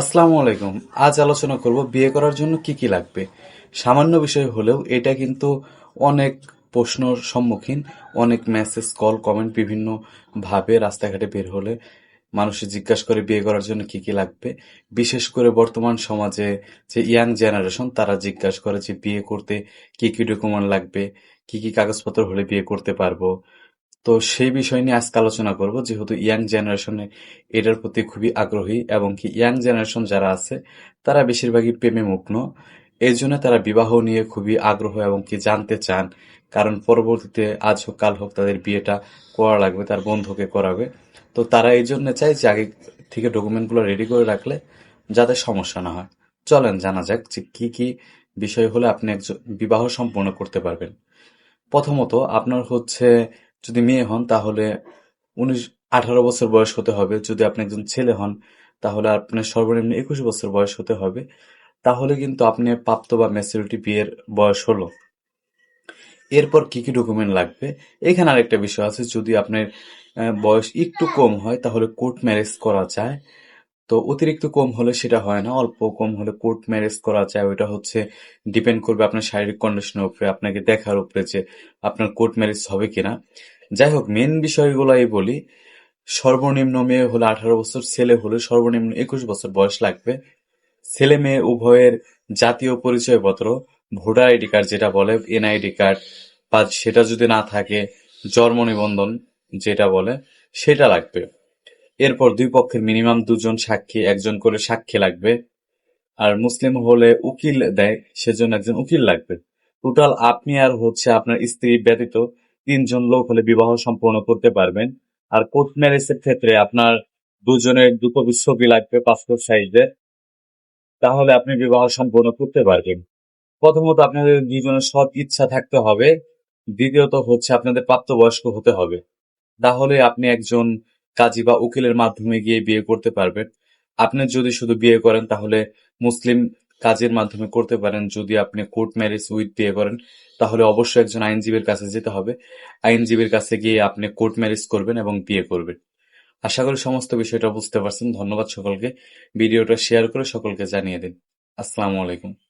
আসসালামু আলাইকুম। আজ আলোচনা করব বিয়ে করার জন্য কি কি লাগবে। সামান্য বিষয় হলেও এটা কিন্তু অনেক প্রশ্নর সম্মুখীন, অনেক মেসেজ কল কমেন্ট বিভিন্ন ভাবে রাস্তাঘাটে বের হলে মানুষে জিজ্ঞাসা করে বিয়ে করার জন্য কি কি লাগবে। বিশেষ করে বর্তমান সমাজে যে ইয়াং জেনারেশন তারা জিজ্ঞাসা করে যে বিয়ে করতে কি কি ডকুমেন্ট লাগবে, কি কি কাগজপত্র হলে বিয়ে করতে পারব। তো সেই বিষয় নিয়ে আজকে আলোচনা করব। যেহেতু ইয়াং জেনারেশনে এটার প্রতি খুবই আগ্রহী এবং কি ইয়াং জেনারেশন যারা আছে, তারা বেশিরভাগই প্রেমে মগ্ন এই জন্য তারা বিবাহ নিয়ে খুবই আগ্রহ এবং কি জানতে চান। কারণ পরবর্তীতে আজ হোক, কাল হোক তাদের বিয়েটা করা লাগবে, তার বন্ধুকে করাবে। তো তারা এই জন্য চায় যে আগে থেকে ডকুমেন্টগুলো রেডি করে রাখলে যাতে সমস্যা না হয়। চলেন, জানা যাক যে কি কি বিষয় হলে আপনি একজন বিবাহ সম্পন্ন করতে পারবেন। প্রথমত আপনার হচ্ছে যদি মেয়ে হন, তাহলে উনিশ, আঠারো বছর বয়স হতে হবে। যদি আপনি একজন ছেলে হন, তাহলে আপনার সর্বনিম্ন একুশ বছর বয়স হতে হবে। তাহলে কিন্তু আপনি প্রাপ্ত বা ম্যাচুরিটি বিয়ের বয়স হলো। এরপর কি কি ডকুমেন্ট লাগবে? এখানে আরেকটা বিষয় আছে। যদি আপনার বয়স একটু কম হয়, তাহলে কোর্ট ম্যারেজ করা যায়। তো অতিরিক্ত কম হলে সেটা হয় না, অল্প কম হলে কোর্ট ম্যারেজ করা যায়। ওইটা হচ্ছে ডিপেন্ড করবে আপনার শারীরিক কন্ডিশনের উপরে, আপনাকে দেখার উপরে যে আপনার কোর্ট ম্যারেজ হবে কিনা। যাই হোক মেন বিষয়গুলোই বলি। সর্বনিম্ন মেয়ে হলে আঠারো বছর, ছেলে হলে সর্বনিম্ন একুশ বছর বয়স লাগবে। ছেলে মেয়ে উভয়ের জাতীয় পরিচয়পত্র, ভোটার আইডি কার্ড যেটা বলে, এনআইডি কার্ড, বা সেটা যদি না থাকে, জন্ম নিবন্ধন যেটা বলে, সেটা লাগবে। এরপর দুই পক্ষের মিনিমাম দুজন সাক্ষী, একজন করে সাক্ষী লাগবে। আর মুসলিম হলে উকিল দেয়, সেজন্য একজন উকিল লাগবে। টোটাল আপনি আর হচ্ছে আপনার স্ত্রী ব্যতীত তিনজন লোক হলে বিবাহ সম্পন্ন করতে পারবেন। আর কোর্ট ম্যারেজের ক্ষেত্রে আপনার দুজনের দুটো ছবি লাগবে পাসপোর্ট সাইজের। তাহলে আপনি বিবাহ সম্পন্ন করতে পারবেন। প্রথমত আপনাদের দুজনের সৎ ইচ্ছা থাকতে হবে। দ্বিতীয়ত হচ্ছে আপনাদের প্রাপ্তবয়স্ক হতে হবে। তাহলে আপনি একজন কাজী বা উকিলের মাধ্যমে গিয়ে বিয়ে করতে পারবেন আপনি যদি শুধু বিয়ে করেন, তাহলে মুসলিম কাজের মাধ্যমে করতে পারেন। যদি আপনি কোর্ট ম্যারেজ উইথ বিয়ে করেন, তাহলে অবশ্যই একজন আইনজীবীর কাছে যেতে হবে। আইনজীবীর কাছে গিয়ে আপনি কোর্ট ম্যারেজ করবেন এবং বিয়ে করবেন। আশা করি সমস্ত বিষয়টা বুঝতে পারছেন। ধন্যবাদ সকলকে। ভিডিওটা শেয়ার করে সকলকে জানিয়ে দিন। আসসালামু আলাইকুম।